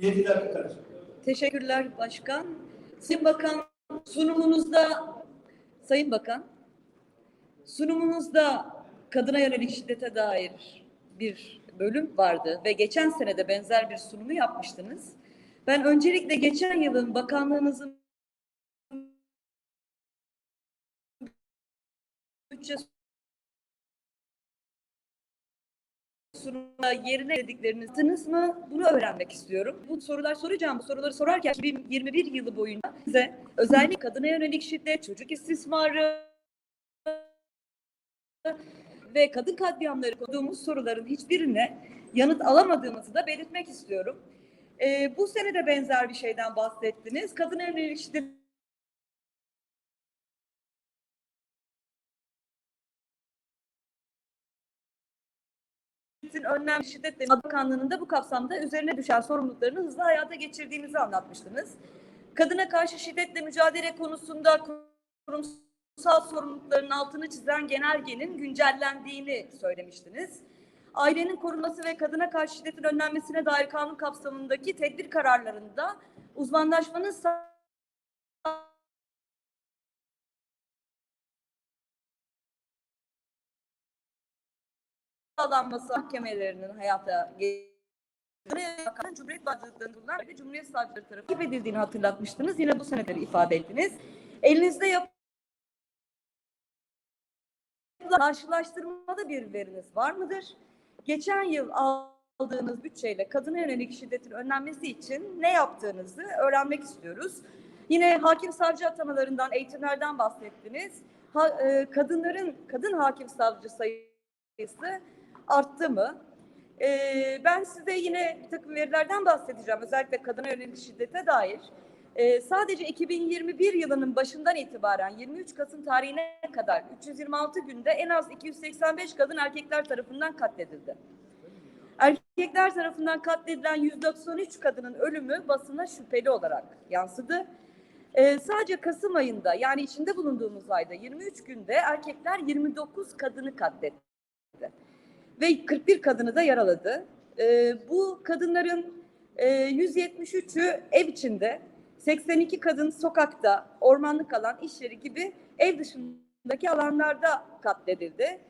Yediler kardeşim. Teşekkürler Başkan. Sayın Bakan sunumunuzda Sayın Bakan sunumunuzda kadına yönelik şiddete dair bir bölüm vardı ve geçen sene de benzer bir sunumu yapmıştınız. Ben öncelikle geçen yılın bakanlığınızın bütçe sunumuna yerine dedikleriniz mı? Bunu öğrenmek istiyorum. Bu sorular soracağım. Bu soruları sorarken 2021 yılı boyunca size özellikle kadına yönelik şiddet, çocuk istismarı ve kadın katliamları koyduğumuz soruların hiçbirine yanıt alamadığımızı da belirtmek istiyorum. Ee, bu sene de benzer bir şeyden bahsettiniz. Kadına yönelik şiddet şiddetin önlem şiddet bakanlığının da bu kapsamda üzerine düşen sorumluluklarını hızlı hayata geçirdiğinizi anlatmıştınız. Kadına karşı şiddetle mücadele konusunda kurumsal sorumlulukların altını çizen genelgenin güncellendiğini söylemiştiniz. Ailenin korunması ve kadına karşı şiddetin önlenmesine dair kanun kapsamındaki tedbir kararlarında uzmanlaşmanın sağ sağlanması mahkemelerinin hayata Bakan Cumhuriyet bulunan ve Cumhuriyet Savcıları tarafından edildiğini hatırlatmıştınız. Yine bu seneleri ifade ettiniz. Elinizde yap karşılaştırmalı bir veriniz var mıdır? Geçen yıl aldığınız bütçeyle kadına yönelik şiddetin önlenmesi için ne yaptığınızı öğrenmek istiyoruz. Yine hakim savcı atamalarından, eğitimlerden bahsettiniz. Ha, e, kadınların, kadın hakim savcı sayısı arttı mı? Ee, ben size yine bir takım verilerden bahsedeceğim. Özellikle kadına yönelik şiddete dair. Ee, sadece 2021 yılının başından itibaren 23 Kasım tarihine kadar 326 günde en az 285 kadın erkekler tarafından katledildi. Erkekler tarafından katledilen 193 kadının ölümü basına şüpheli olarak yansıdı. Ee, sadece Kasım ayında yani içinde bulunduğumuz ayda 23 günde erkekler 29 kadını katletti ve 41 kadını da yaraladı. Ee, bu kadınların e, 173'ü ev içinde, 82 kadın sokakta, ormanlık alan, iş yeri gibi ev dışındaki alanlarda katledildi.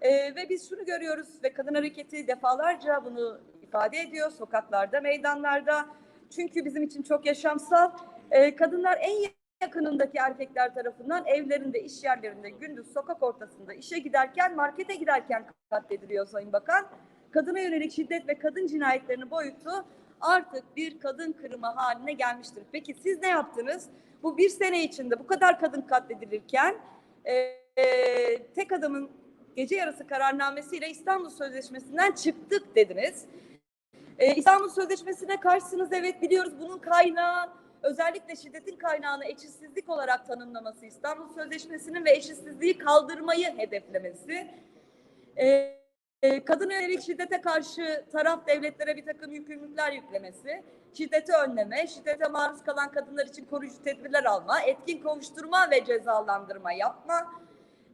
Ee, ve biz şunu görüyoruz ve kadın hareketi defalarca bunu ifade ediyor sokaklarda, meydanlarda. Çünkü bizim için çok yaşamsal. Ee, kadınlar en yakınındaki erkekler tarafından evlerinde, iş yerlerinde, gündüz sokak ortasında işe giderken, markete giderken katlediliyor Sayın Bakan. Kadına yönelik şiddet ve kadın cinayetlerinin boyutu artık bir kadın kırımı haline gelmiştir. Peki siz ne yaptınız? Bu bir sene içinde bu kadar kadın katledilirken e, e, tek adamın gece yarısı kararnamesiyle İstanbul Sözleşmesi'nden çıktık dediniz. E, İstanbul Sözleşmesi'ne karşısınız evet biliyoruz bunun kaynağı özellikle şiddetin kaynağını eşitsizlik olarak tanımlaması, İstanbul Sözleşmesi'nin ve eşitsizliği kaldırmayı hedeflemesi, e, e, kadın yönelik şiddete karşı taraf devletlere bir takım yükümlülükler yüklemesi, şiddeti önleme, şiddete maruz kalan kadınlar için koruyucu tedbirler alma, etkin kovuşturma ve cezalandırma yapma,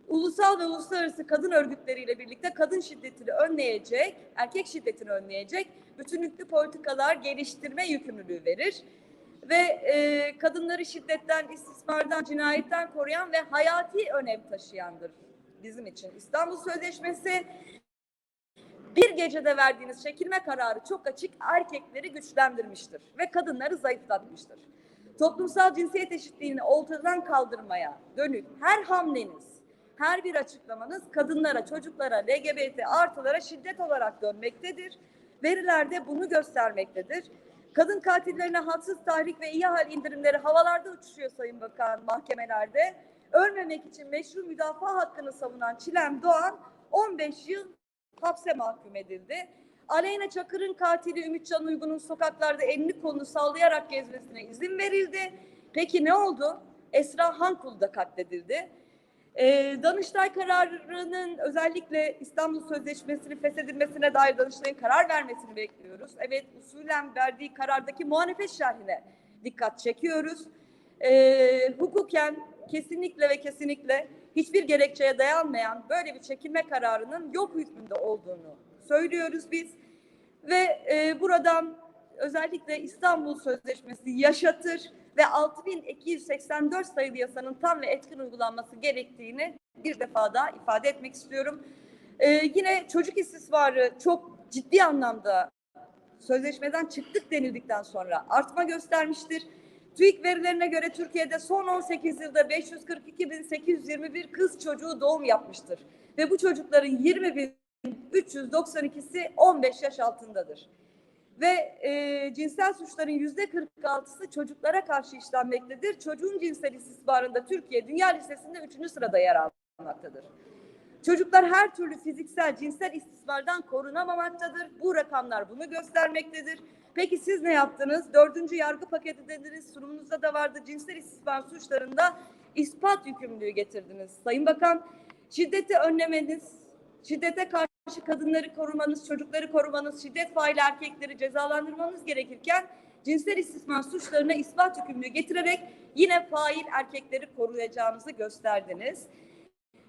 ulusal ve uluslararası kadın örgütleriyle birlikte kadın şiddetini önleyecek, erkek şiddetini önleyecek bütünlüklü politikalar geliştirme yükümlülüğü verir ve e, kadınları şiddetten, istismardan, cinayetten koruyan ve hayati önem taşıyandır bizim için. İstanbul Sözleşmesi bir gecede verdiğiniz çekilme kararı çok açık erkekleri güçlendirmiştir ve kadınları zayıflatmıştır. Toplumsal cinsiyet eşitliğini ortadan kaldırmaya dönük her hamleniz, her bir açıklamanız kadınlara, çocuklara, LGBT artılara şiddet olarak dönmektedir. Veriler de bunu göstermektedir. Kadın katillerine haksız tahrik ve iyi hal indirimleri havalarda uçuşuyor Sayın Bakan mahkemelerde. Ölmemek için meşru müdafaa hakkını savunan Çilem Doğan 15 yıl hapse mahkum edildi. Aleyna Çakır'ın katili Ümitcan Uygun'un sokaklarda elini kolunu sallayarak gezmesine izin verildi. Peki ne oldu? Esra Hankul da katledildi. Ee, Danıştay kararının özellikle İstanbul Sözleşmesi'nin feshedilmesine dair Danıştay'ın karar vermesini bekliyoruz. Evet usulen verdiği karardaki muhalefet şerhine dikkat çekiyoruz. Ee, hukuken kesinlikle ve kesinlikle hiçbir gerekçeye dayanmayan böyle bir çekilme kararının yok hükmünde olduğunu söylüyoruz biz. Ve e, buradan özellikle İstanbul Sözleşmesi yaşatır ve 6284 sayılı yasanın tam ve etkin uygulanması gerektiğini bir defa daha ifade etmek istiyorum. Ee, yine çocuk istismarı çok ciddi anlamda sözleşmeden çıktık denildikten sonra artma göstermiştir. TÜİK verilerine göre Türkiye'de son 18 yılda 542.821 kız çocuğu doğum yapmıştır. Ve bu çocukların 20.392'si 15 yaş altındadır. Ve e, cinsel suçların yüzde 46'sı çocuklara karşı işlenmektedir. Çocuğun cinsel istismarında Türkiye dünya listesinde 3. sırada yer almaktadır. Çocuklar her türlü fiziksel, cinsel istismardan korunamamaktadır. Bu rakamlar bunu göstermektedir. Peki siz ne yaptınız? Dördüncü yargı paketi dediniz, sunumunuzda da vardı. Cinsel istismar suçlarında ispat yükümlülüğü getirdiniz. Sayın Bakan, şiddeti önlemeniz, şiddete karşı kadınları korumanız, çocukları korumanız, şiddet faili erkekleri cezalandırmanız gerekirken cinsel istismar suçlarına ispat yükümlülüğü getirerek yine fail erkekleri koruyacağınızı gösterdiniz.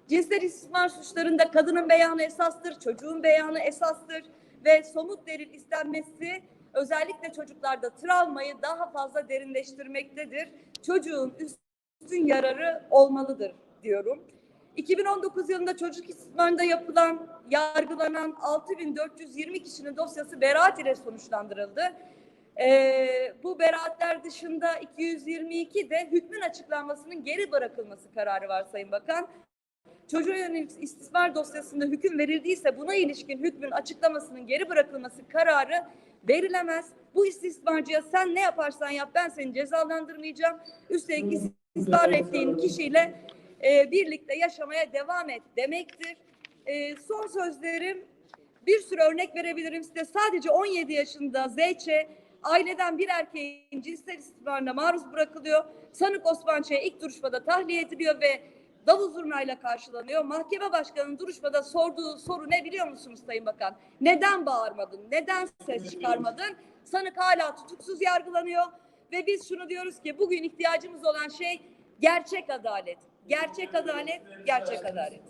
Cinsel istismar suçlarında kadının beyanı esastır, çocuğun beyanı esastır ve somut delil istenmesi özellikle çocuklarda travmayı daha fazla derinleştirmektedir. Çocuğun üstün yararı olmalıdır diyorum. 2019 yılında çocuk istismarında yapılan, yargılanan 6420 kişinin dosyası beraat ile sonuçlandırıldı. Ee, bu beraatler dışında 222 de hükmün açıklanmasının geri bırakılması kararı var Sayın Bakan. Çocuğa yönelik istismar dosyasında hüküm verildiyse buna ilişkin hükmün açıklamasının geri bırakılması kararı verilemez. Bu istismarcıya sen ne yaparsan yap ben seni cezalandırmayacağım. Üstelik istismar ettiğin kişiyle e, birlikte yaşamaya devam et demektir. E, son sözlerim bir sürü örnek verebilirim size. Sadece 17 yaşında ZÇ aileden bir erkeğin cinsel istismarına maruz bırakılıyor. Sanık Osman Ç'ye ilk duruşmada tahliye ediliyor ve davul zurnayla karşılanıyor. Mahkeme başkanının duruşmada sorduğu soru ne biliyor musunuz Sayın Bakan? Neden bağırmadın? Neden ses çıkarmadın? Sanık hala tutuksuz yargılanıyor ve biz şunu diyoruz ki bugün ihtiyacımız olan şey gerçek adalet. Gerçek adalet, gerçek adalet.